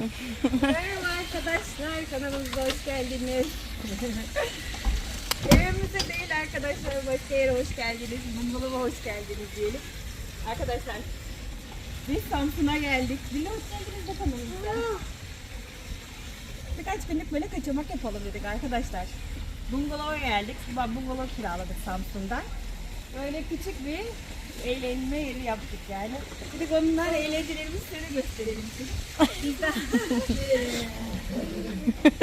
Merhaba arkadaşlar, kanalımıza hoş geldiniz. Evimize değil arkadaşlar, başka yere hoş geldiniz. Bungalova hoş geldiniz diyelim. Arkadaşlar, biz Samsun'a geldik. Dile hoş geldiniz de kanalımıza. Birkaç günlük böyle kaçamak yapalım dedik arkadaşlar. Bungalova geldik. Bungalov kiraladık Samsun'dan. Böyle küçük bir eğlenme yeri yaptık yani. Dedik onlar eğlencelerimizi size gösterelim. Biz daha,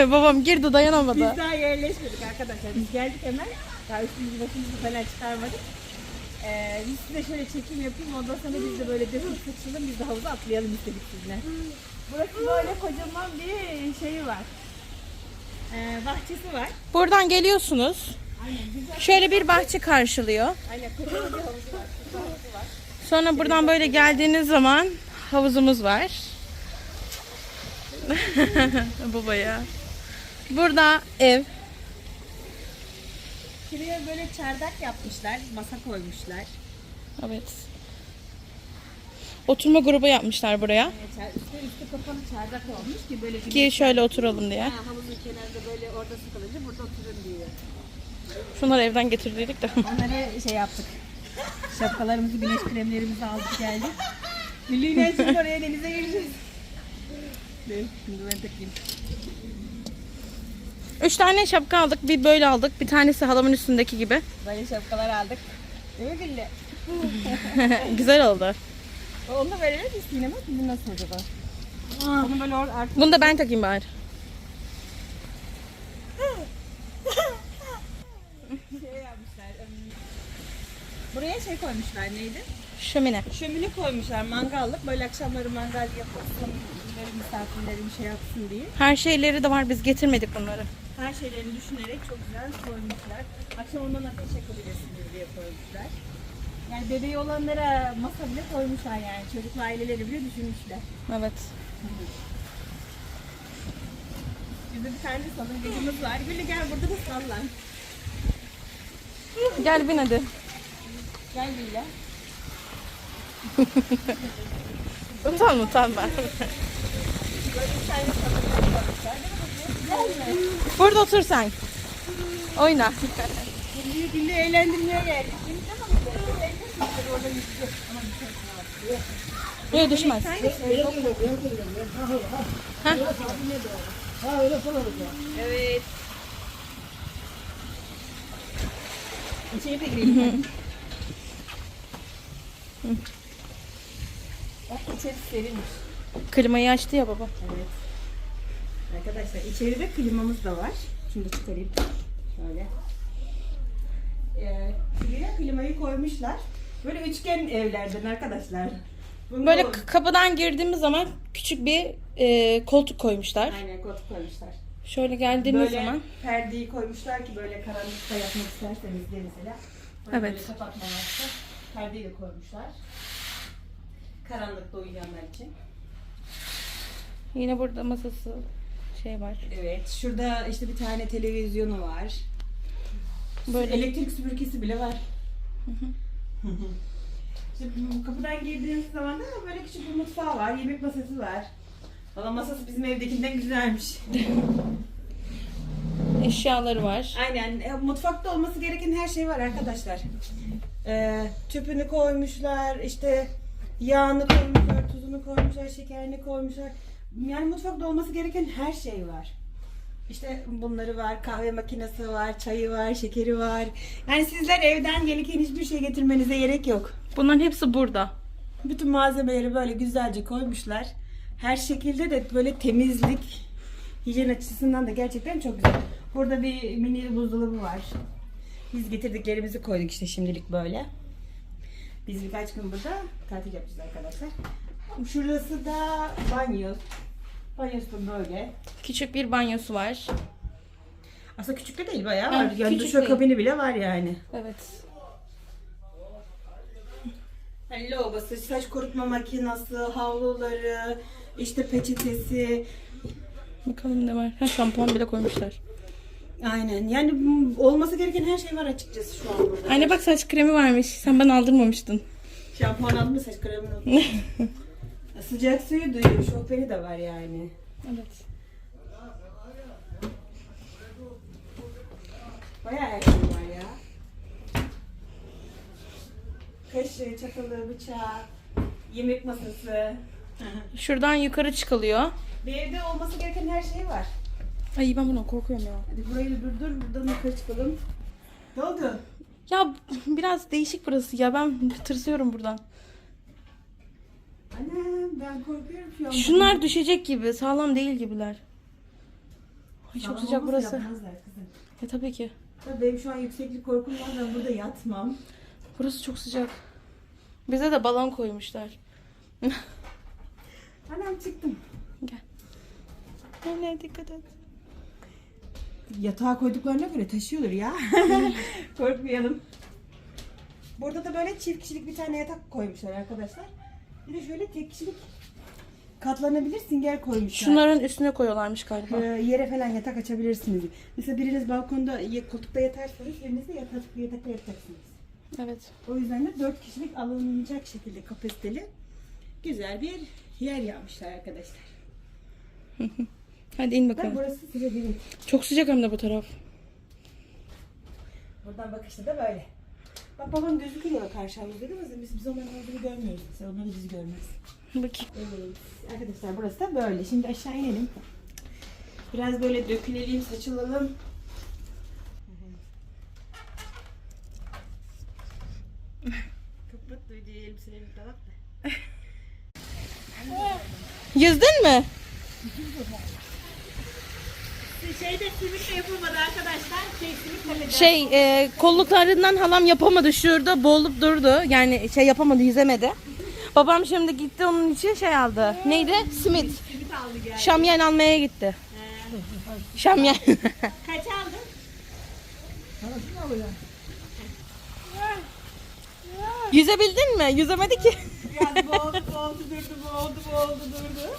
Babam girdi dayanamadı. biz daha yerleşmedik arkadaşlar. Biz geldik hemen. Daha üstümüzü başımızı falan çıkarmadık. Ee, biz size şöyle çekim yapayım. Ondan sonra biz de böyle defol sıçralım. Biz de havuza atlayalım istedik sizinle. Burası böyle kocaman bir şeyi var. Ee, bahçesi var. Buradan geliyorsunuz. Şöyle bir bahçe karşılıyor. Aynen kocaman bir havuzu var. Su havuzu var. Sonra buradan böyle geldiğiniz zaman havuzumuz var. Babaya. Burada ev. Şuraya böyle çardak yapmışlar. Masa koymuşlar. Evet. Oturma grubu yapmışlar buraya. Çar- üstü, üstü kapalı çardak olmuş ki böyle Ki şöyle oturalım diye. Ha, havuzun kenarında böyle orada sıkılınca burada oturun diyor. Şunları evden getirdiydik de. Onlara şey yaptık. Şapkalarımızı, güneş kremlerimizi aldık geldik. Milliyine şimdi oraya denize gireceğiz. Dur, Şimdi ben takayım. Üç tane şapka aldık. Bir böyle aldık. Bir tanesi halamın üstündeki gibi. Böyle şapkalar aldık. Değil mi Güllü? Güzel oldu. Onu da verelim mi sinema? Şimdi nasıl acaba? Onu böyle artık Bunu da ben takayım bari. şey yapmışlar. ım, Şey koymuşlar neydi? Şömine. Şömine koymuşlar mangallık. Böyle akşamları mangal yapılsın. Böyle misafirlerim şey yapsın diye. Her şeyleri de var. Biz getirmedik bunları. Her şeylerini düşünerek çok güzel koymuşlar. Akşam ondan ateş yakabilirsiniz diye koymuşlar. Yani bebeği olanlara masa bile koymuşlar yani. Çocuklu aileleri bile düşünmüşler. Evet. Bizde bir tane salıncağımız var. Güllü gel burada da sallan. Gel bin hadi. Gel Güllü. Utanma utanma. Burada otur sen. Oyna. Güllü'yü Güllü eğlendirmeye geldik. Yok düşmez. Yok. Evet. İçeri de girelim. Bak içerisi serinmiş. Klimayı açtı ya baba. Evet. Arkadaşlar içeride klimamız da var. Da çıkarayım. Şöyle. Ee, şuraya klimayı koymuşlar. Böyle üçgen evlerden arkadaşlar. Bunu Böyle k- kapıdan girdiğimiz zaman küçük bir e, koltuk koymuşlar. Aynen koltuk koymuşlar. Şöyle geldiğimiz Böyle zaman perdeyi koymuşlar ki böyle karanlıkta yapmak isterseniz mesela. Böyle Evet. Böyle kapatmamakta perdeyi de koymuşlar. Karanlıkta uyuyanlar için. yine burada masası şey var. Evet. Şurada işte bir tane televizyonu var. Böyle Elektrik süpürgesi bile var. işte bu kapıdan girdiğiniz zaman da böyle küçük bir mutfağı var. Yemek masası var. Valla masası bizim evdekinden güzelmiş. eşyaları var. Aynen. E, mutfakta olması gereken her şey var arkadaşlar. E, tüpünü koymuşlar, işte yağını koymuşlar, tuzunu koymuşlar, şekerini koymuşlar. Yani mutfakta olması gereken her şey var. İşte bunları var, kahve makinesi var, çayı var, şekeri var. Yani sizler evden gelirken hiçbir şey getirmenize gerek yok. Bunların hepsi burada. Bütün malzemeleri böyle güzelce koymuşlar. Her şekilde de böyle temizlik, hijyen açısından da gerçekten çok güzel. Burada bir mini buzdolabı var. Biz getirdiklerimizi koyduk işte şimdilik böyle. Biz birkaç gün burada tatil yapacağız arkadaşlar. Şurası da banyo. Banyosu da böyle. Küçük bir banyosu var. Aslında küçük de değil bayağı Evet, var. Yani küçük duş kabini bile var yani. Evet. Yani lavabosu, saç kurutma makinesi, havluları, işte peçetesi, Bakalım ne var. Ha şampuan bile koymuşlar. Aynen. Yani olması gereken her şey var açıkçası şu an burada. Anne bak saç kremi varmış. Sen bana aldırmamıştın. Şampuan aldım mı saç kremini unuttum. Sıcak suyu duyuyor. Şoförü de var yani. Evet. Bayağı her şey var ya. Kaşığı, çatalı, bıçağı, yemek masası. Şuradan yukarı çıkılıyor. Bir evde olması gereken her şey var. Ay ben buna korkuyorum ya. Hadi burayı durdur, buradan yukarı çıkalım. Ne oldu? Ya biraz değişik burası ya. Ben tırsıyorum buradan. Annem ben korkuyorum şu an. Şunlar düşecek gibi. Sağlam değil gibiler. Ay çok Sağlam sıcak olmasa burası. yapmazlar kızım. E tabii ki. Tabii benim şu an yükseklik korkum var ben burada yatmam. Burası çok sıcak. Bize de balon koymuşlar. Annem çıktım. Gel. Anne dikkat et. Yatağa koyduklarına göre taşıyordur ya. Korkmayalım. Burada da böyle çift kişilik bir tane yatak koymuşlar arkadaşlar. Bir de şöyle tek kişilik katlanabilir sünger koymuşlar. Şunların üstüne koyuyorlarmış galiba. Ee, yere falan yatak açabilirsiniz. Mesela biriniz balkonda koltukta yatarsanız biriniz de yatak, yatakta yatacaksınız. Evet. O yüzden de 4 kişilik alınacak şekilde kapasiteli güzel bir yer yapmışlar arkadaşlar. Hadi in Bak bakalım. burası size değil. Çok sıcak hem de bu taraf. Buradan bakışta da böyle. Bak babam gözüküyor karşımızda değil mi? Biz, biz onların olduğunu görmüyoruz. Mesela onlar da bizi görmez. Bakayım. Evet. Arkadaşlar burası da böyle. Şimdi aşağı inelim. Biraz böyle dökülelim, saçılalım. Kapat videoyu elbiselerini kapat da. Yüzdün mü? Şeyde simit de yapılmadı arkadaşlar. Şey simit. Şey e, kolluklarından halam yapamadı şurada boğulup durdu. Yani şey yapamadı yüzemedi. Babam şimdi gitti onun için şey aldı. Neydi? Simit. Simit aldı geldi. Şamyen almaya gitti. Şamyen. Kaç aldın? Yüzebildin mi? Yüzemedi ki. Biraz boğuldu, boğuldu, durdu, boğuldu, boğuldu, durdu.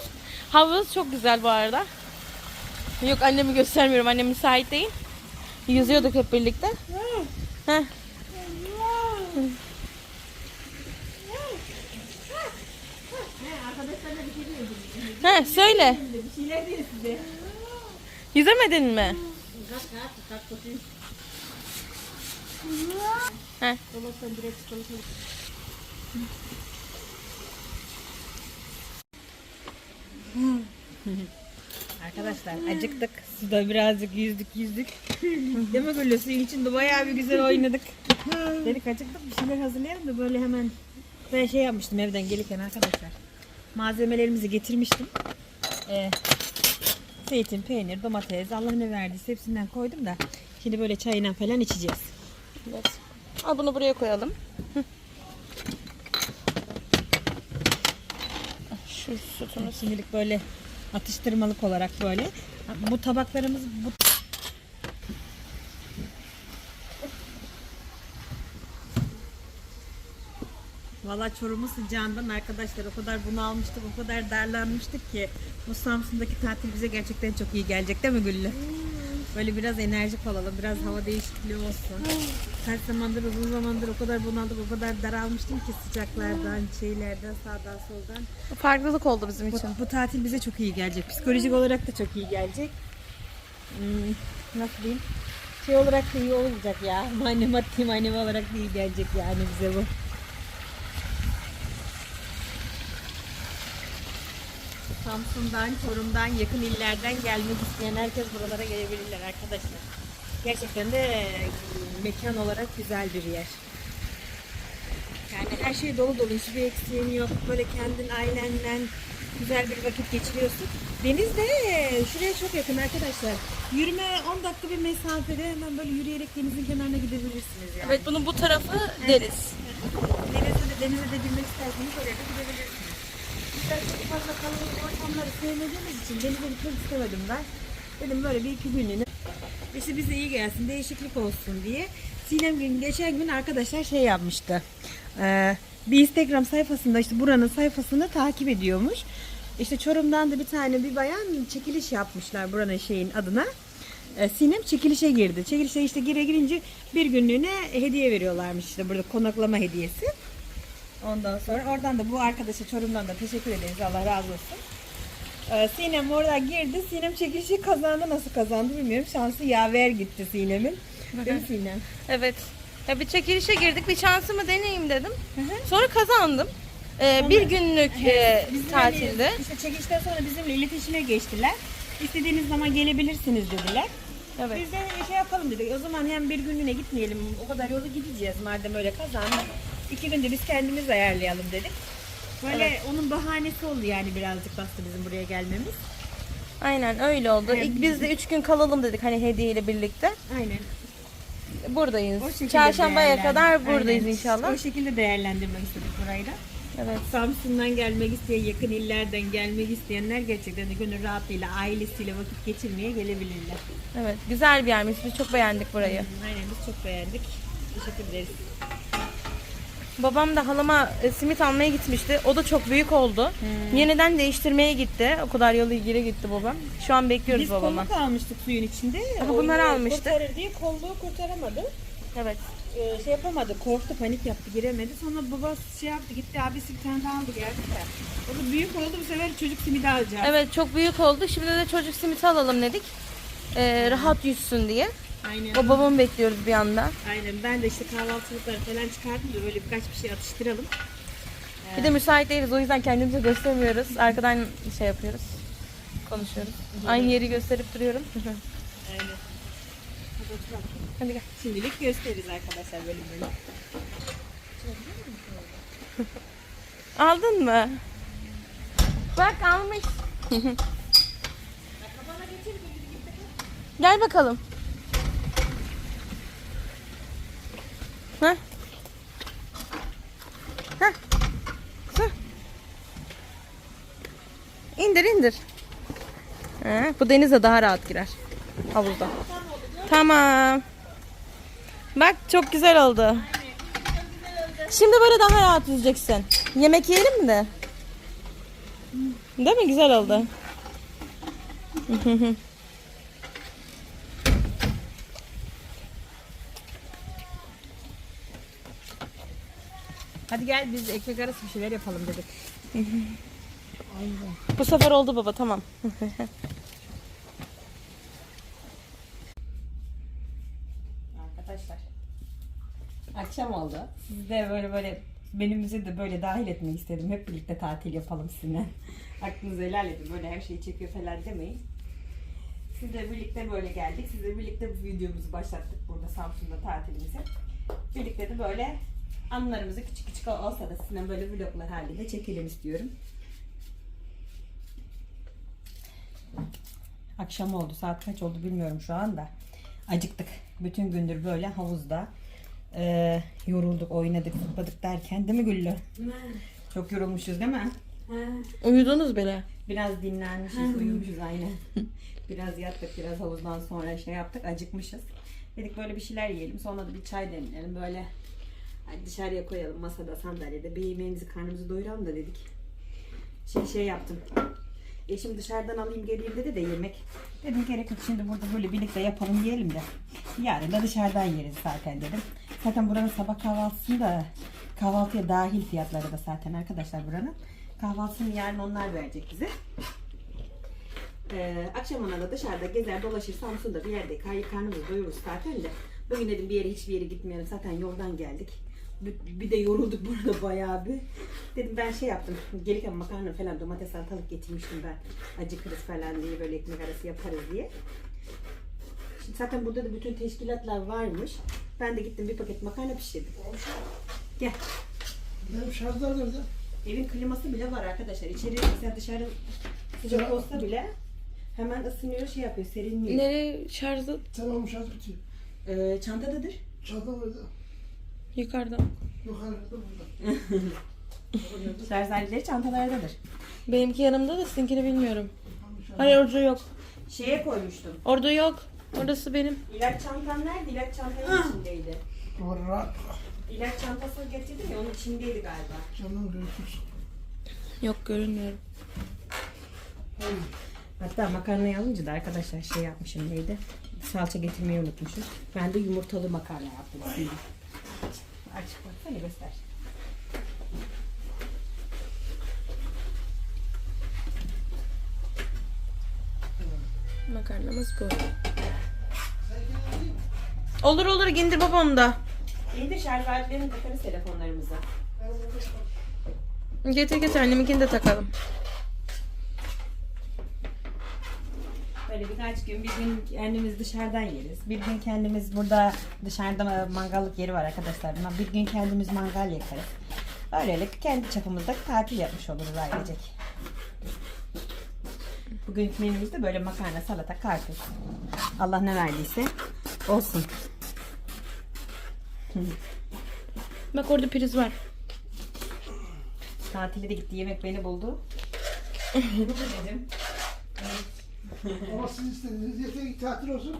Havuz çok güzel bu arada. Yok annemi göstermiyorum. Annem müsait değil. Yüzüyorduk hep birlikte. Heh. He, söyle. Bir şeyler diyor size. Yüzemedin mi? Kalk, kalk, kalk bakayım. Heh. Dolaptan direkt çıkalım. Arkadaşlar acıktık. Suda birazcık yüzdük yüzdük. Mi Güllü? Suyun içinde bayağı bir güzel oynadık. Dedik acıktık bir şeyler hazırlayalım da böyle hemen ben şey yapmıştım evden gelirken arkadaşlar. Malzemelerimizi getirmiştim. Ee, zeytin, peynir, domates, Allah ne verdiyse hepsinden koydum da şimdi böyle çayına falan içeceğiz. Evet. Al bunu buraya koyalım. Şu sütunu. Şimdilik böyle atıştırmalık olarak böyle. Bu tabaklarımız bu Valla Çorum'un sıcağından arkadaşlar o kadar bunalmıştık, o kadar darlanmıştık ki bu Samsun'daki tatil bize gerçekten çok iyi gelecek değil mi Güllü? Böyle biraz enerjik olalım, biraz hava değişikliği olsun. Kaç zamandır, uzun zamandır o kadar bunaldık, o kadar daralmıştım ki sıcaklardan, şeylerden, sağdan soldan. Farklılık oldu bizim Bu, için. bu tatil bize çok iyi gelecek. Psikolojik olarak da çok iyi gelecek. Hmm, nasıl diyeyim? Şey olarak da iyi olacak ya. Manevi maddi manevi olarak da iyi gelecek yani bize bu. Samsun'dan, Çorum'dan, yakın illerden gelmek isteyen herkes buralara gelebilirler arkadaşlar. Gerçekten de e, mekan olarak güzel bir yer. Yani her şey dolu dolu, hiçbir eksiğin yok. Böyle kendin ailenle güzel bir vakit geçiriyorsun. Deniz de şuraya çok yakın arkadaşlar. Yürüme 10 dakika bir mesafede hemen böyle yürüyerek denizin kenarına gidebilirsiniz yani. Evet bunun bu tarafı deniz. Denize de, denize de girmek isterseniz oraya da gidebilirsiniz. Bizler çok fazla kalabalık ortamları sevmediğimiz için denize gitmek istemedim ben. Dedim böyle bir iki günlüğüne işte bize iyi gelsin, değişiklik olsun diye. Sinem gün geçen gün arkadaşlar şey yapmıştı. Ee, bir Instagram sayfasında işte buranın sayfasını takip ediyormuş. İşte Çorum'dan da bir tane bir bayan çekiliş yapmışlar buranın şeyin adına. Ee, Sinem çekilişe girdi. Çekilişe işte gire girince bir günlüğüne hediye veriyorlarmış işte burada konaklama hediyesi. Ondan sonra oradan da bu arkadaşa Çorum'dan da teşekkür ederiz. Allah razı olsun. Ee, Sinem orada girdi. Sinem çekişi kazandı. Nasıl kazandı bilmiyorum. Şansı yaver gitti Sinem'in. Değil mi Sinem? Evet. Ya bir çekilişe girdik. Bir şansımı deneyeyim dedim. Sonra kazandım. Ee, bir günlük e, Bizim tatilde. hani işte çekişten sonra bizimle iletişime geçtiler. İstediğiniz zaman gelebilirsiniz dediler. Evet. Biz de şey yapalım dedik. O zaman hem bir günlüğüne gitmeyelim. O kadar yolu gideceğiz madem öyle kazandık. İki günde biz kendimiz ayarlayalım dedik. Böyle onun bahanesi oldu yani birazcık bastı bizim buraya gelmemiz. Aynen öyle oldu. Evet. İlk biz de üç gün kalalım dedik hani hediyeyle birlikte. Aynen. Buradayız. O şekilde Çarşambaya değerlendir- kadar buradayız Aynen. inşallah. O şekilde değerlendirmek istedik burayı da. Evet. Samsun'dan gelmek isteyen, yakın illerden gelmek isteyenler gerçekten de gönül rahatlığıyla ailesiyle vakit geçirmeye gelebilirler. Evet. Güzel bir yermiş. Biz çok beğendik burayı. Aynen biz çok beğendik. Teşekkür ederiz. Babam da halama e, simit almaya gitmişti. O da çok büyük oldu. Yeniden değiştirmeye gitti. O kadar yolu geri gitti babam. Şu an bekliyoruz Biz babama. kolluk almıştık suyun içinde. Ama bunları yine almıştı. Kurtarır diye kolluğu kurtaramadı. Evet. Ee, şey yapamadı, korktu, panik yaptı, giremedi. Sonra baba şey yaptı, gitti abisi bir tane daha aldı geldi de. O da büyük oldu bu sefer çocuk simidi alacağız. Evet çok büyük oldu. Şimdi de çocuk simiti alalım dedik. Ee, rahat yüzsün diye. Aynen. Babamı bekliyoruz bir anda. Aynen. Ben de işte kahvaltılıkları falan çıkardım da böyle birkaç bir şey atıştıralım. Bir de müsait değiliz. O yüzden kendimizi göstermiyoruz. Arkadan şey yapıyoruz. Konuşuyoruz. Aynı yeri gösterip duruyorum. Aynen. Hadi oturalım. Hadi gel. Şimdilik gösteririz arkadaşlar böyle. Aldın mı? Bak almış. Gel bakalım. Heh. Heh. Heh. İndir indir. He, bu denize daha rahat girer. Havuzda. Tamam. Bak çok güzel oldu. Şimdi böyle daha rahat yüzeceksin. Yemek yiyelim mi de? Değil mi? Güzel oldu. Hadi gel biz ekmek arası bir şeyler yapalım dedik. Bu sefer oldu baba tamam. Arkadaşlar. Akşam oldu. Siz de böyle böyle menümüze de böyle dahil etmek istedim. Hep birlikte tatil yapalım sizinle. Aklınızı helal edin. Böyle her şeyi çekiyor falan demeyin. Sizle birlikte böyle geldik. Sizle birlikte bu videomuzu başlattık burada Samsun'da tatilimizi. Birlikte de böyle anılarımızı küçük küçük olsa da sizinle böyle vloglar halinde çekelim istiyorum. Akşam oldu. Saat kaç oldu bilmiyorum şu anda. Acıktık. Bütün gündür böyle havuzda eee, yorulduk, oynadık, zıpladık derken değil mi Güllü? Çok yorulmuşuz değil mi? Uyudunuz bile. Biraz dinlenmişiz, uyumuşuz aynen. biraz yattık, biraz havuzdan sonra şey yaptık, acıkmışız. Dedik böyle bir şeyler yiyelim, sonra da bir çay demleyelim. Böyle hani dışarıya koyalım masada, sandalyede. Bir yemeğimizi, karnımızı doyuralım da dedik. Şey şey yaptım. Eşim dışarıdan alayım geleyim dedi de yemek. Dedim gerek yok şimdi burada böyle birlikte yapalım yiyelim de. Yarın da dışarıdan yeriz zaten dedim. Zaten buranın sabah kahvaltısında kahvaltıya dahil fiyatları da zaten arkadaşlar buranın. Kahvaltısını yarın onlar verecek bize. Ee, akşam ona da dışarıda gezer dolaşır Samsun'da bir yerde karnımızı doyururuz zaten de. Bugün dedim bir yere hiçbir yere gitmeyelim zaten yoldan geldik. Bir, de yorulduk burada bayağı bir. Dedim ben şey yaptım. Gelirken makarna falan domates salatalık getirmiştim ben. Acıkırız falan diye böyle ekmek arası yaparız diye. Şimdi zaten burada da bütün teşkilatlar varmış. Ben de gittim bir paket makarna pişirdim. Gel. Benim şarjlar nerede? Evin kliması bile var arkadaşlar. İçeri mesela dışarı sıcak olsa bile hemen ısınıyor şey yapıyor serinliyor. Nereye şarjı? Tamam şarj bitiyor. Ee, çantadadır. Çanta nerede? Yukarıda. Yukarıda burada. Şarj çantalardadır. Benimki yanımda da sizinkini bilmiyorum. Hayır orada yok. Şeye koymuştum. Orada yok. Orası benim. İlaç çantam nerede? İlaç çantanın içindeydi. Doğru. İlaç çantası getirdim ya onun içindeydi galiba. Canım görüşürüz. Yok görünmüyorum. Hatta makarnayı alınca da arkadaşlar şey yapmışım neydi? Salça getirmeyi unutmuşum. Ben de yumurtalı makarna yaptım. Şimdi. Aç, aç baksana göster. Makarnamız bu. Olur olur indir baba onu da. İyi de şarj aletlerini takarız telefonlarımıza. Getir getir anneminkini de takalım. Böyle birkaç gün bir gün kendimiz dışarıdan yeriz. Bir gün kendimiz burada dışarıda mangallık yeri var arkadaşlar. Bir gün kendimiz mangal yakarız. Böylelikle kendi çapımızda tatil yapmış oluruz ailecek. Bugünkü menümüz de böyle makarna, salata, karpuz. Allah ne verdiyse olsun. Bak orada priz var. Tatile de gitti yemek beni buldu. Dedim. Ama siz istediniz. Yeter ki tatil olsun.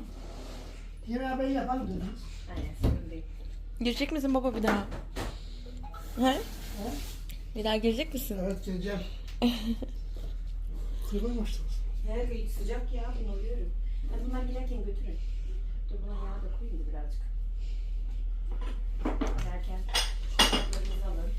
Yemeği ben yaparım dediniz. Aynen sorun değil. Girecek misin baba bir daha? He? Bir daha gelecek misin? Evet geleceğim. Kulübe mi açtınız? Her gün sıcak ya bunu alıyorum. Hadi bunlar gelirken götürün. Dur buna yağ da koyayım da birazcık. Derken alın.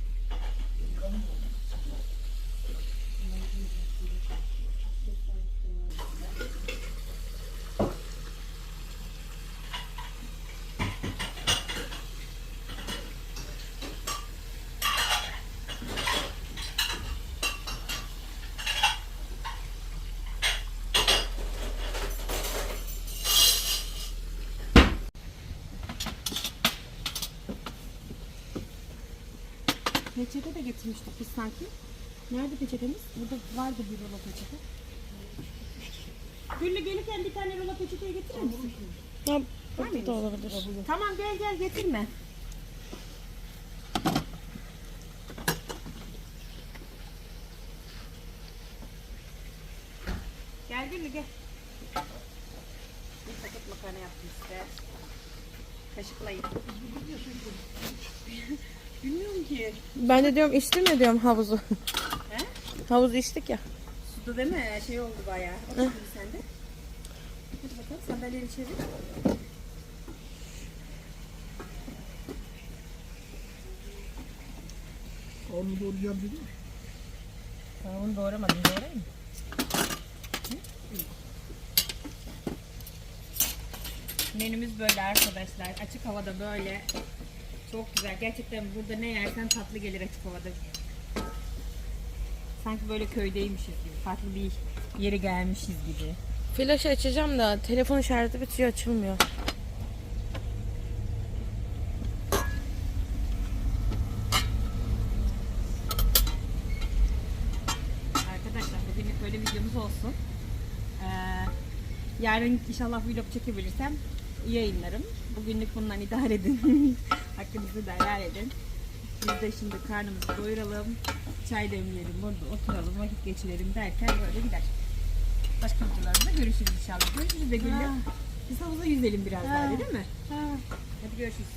Peçete de getirmiştik biz sanki. Nerede peçetemiz? Burada vardı bir rulo peçete. Güllü gelirken bir tane rulo peçeteyi getirir misin? Ya, burada da olabilir. Tamam gel gel getirme. Gel Güllü gel. Bir paket makarna yaptım size. Kaşıkla yiyin. Bilmiyorum ki. Ben de diyorum içtin mi diyorum havuzu. He? Havuzu içtik ya. Suda değil mi? Şey oldu bayağı. Otur şimdi sen de. Hadi bakalım sandalyeyi çevir. Onu doğrayacağım dedim. Tavuğunu doğramadın doğrayayım mı? Menümüz böyle arkadaşlar. Açık havada böyle. Çok güzel. Gerçekten burada ne yersen tatlı gelir açık havada. Sanki böyle köydeymişiz gibi. Farklı bir yere gelmişiz gibi. Flaş açacağım da telefon şarjı bitiyor açılmıyor. Arkadaşlar bugünlük böyle videomuz olsun. Ee, yarın inşallah vlog çekebilirsem yayınlarım. Bugünlük bundan idare edin. Hakkınızı da helal edin. Biz de şimdi karnımızı doyuralım. Çay demleyelim, burada oturalım, vakit geçirelim derken böyle gider. Başka videolarda görüşürüz inşallah. Görüşürüz de Güllü. Biz havuza yüzelim biraz daha değil mi? Hadi görüşürüz.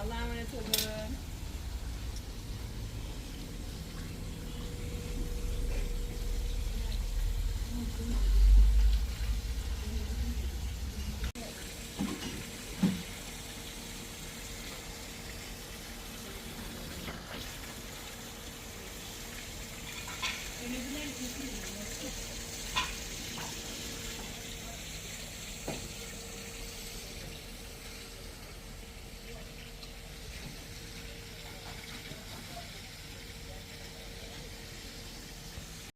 Allah'a emanet olun.